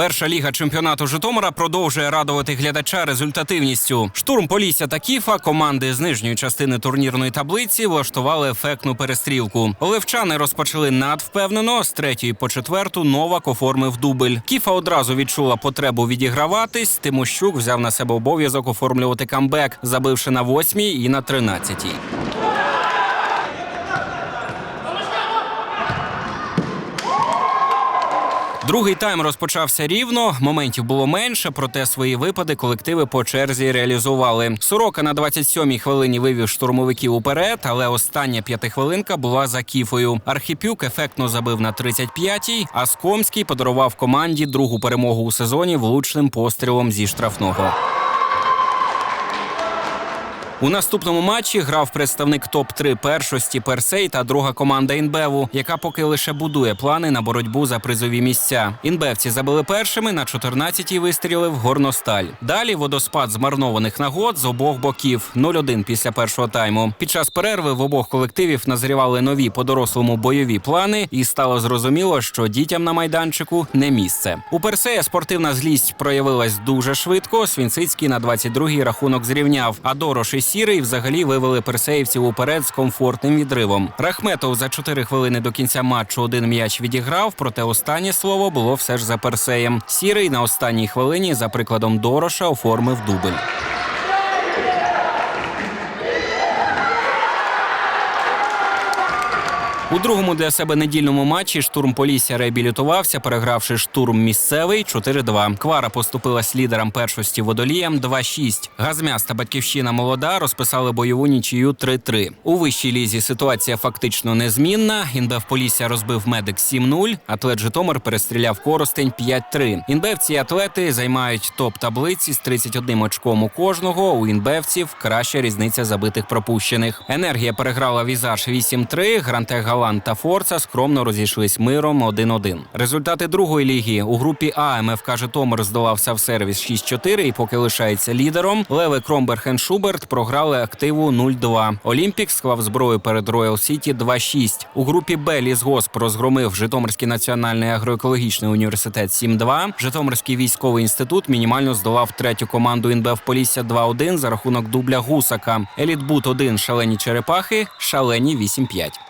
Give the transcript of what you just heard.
Перша ліга чемпіонату Житомира продовжує радувати глядача результативністю. Штурм Полісся та Кіфа команди з нижньої частини турнірної таблиці влаштували ефектну перестрілку. Левчани розпочали надвпевнено. З третьої по четверту Новак оформив дубль. Кіфа одразу відчула потребу відіграватись. Тимощук взяв на себе обов'язок оформлювати камбек, забивши на восьмій і на тринадцятій. Другий тайм розпочався рівно. Моментів було менше, проте свої випади колективи по черзі реалізували. Сорока на 27-й хвилині вивів штурмовиків уперед, але остання п'ятихвилинка була за кіфою. Архіпюк ефектно забив на 35-й, а Скомський подарував команді другу перемогу у сезоні влучним пострілом зі штрафного. У наступному матчі грав представник топ-3 першості Персей та друга команда Інбеву, яка поки лише будує плани на боротьбу за призові місця. Інбевці забили першими на 14-й вистрілив горносталь. Далі водоспад змарнованих нагод з обох боків 0-1 після першого тайму. Під час перерви в обох колективів назрівали нові по-дорослому бойові плани, і стало зрозуміло, що дітям на майданчику не місце. У Персея спортивна злість проявилась дуже швидко. Свінцицький на 22-й рахунок зрівняв, а Дорош і Сірий взагалі вивели персеївців уперед з комфортним відривом. Рахметов за 4 хвилини до кінця матчу один м'яч відіграв, проте останнє слово було все ж за персеєм. Сірий на останній хвилині, за прикладом Дороша, оформив дубль. У другому для себе недільному матчі штурм Полісся реабілітувався, перегравши штурм місцевий 4-2. Квара поступилась лідерам першості водоліям 2-6. Газмяс та батьківщина молода розписали бойову нічию 3-3. У вищій лізі ситуація фактично незмінна. Інбев Полісся розбив медик 7-0. Атлет Житомир перестріляв Коростень 5-3. Інбевці і атлети займають топ таблиці з 31 очком у кожного. У інбевців краща різниця забитих пропущених. Енергія переграла візаж 8-3. Грантех Галан та Форца скромно розійшлись миром 1-1. Результати другої ліги у групі А МФК Житомир здолав Савсервіс 6-4 і поки лишається лідером. Леви Кромберг і Шуберт програли активу 0-2. Олімпік склав зброю перед Роял Сіті 2-6. У групі Б Лісгосп розгромив Житомирський національний агроекологічний університет 7-2. Житомирський військовий інститут мінімально здолав третю команду ІНБФ Полісся 2-1 за рахунок дубля Гусака. Елітбут 1 шалені черепахи, шалені 8-5.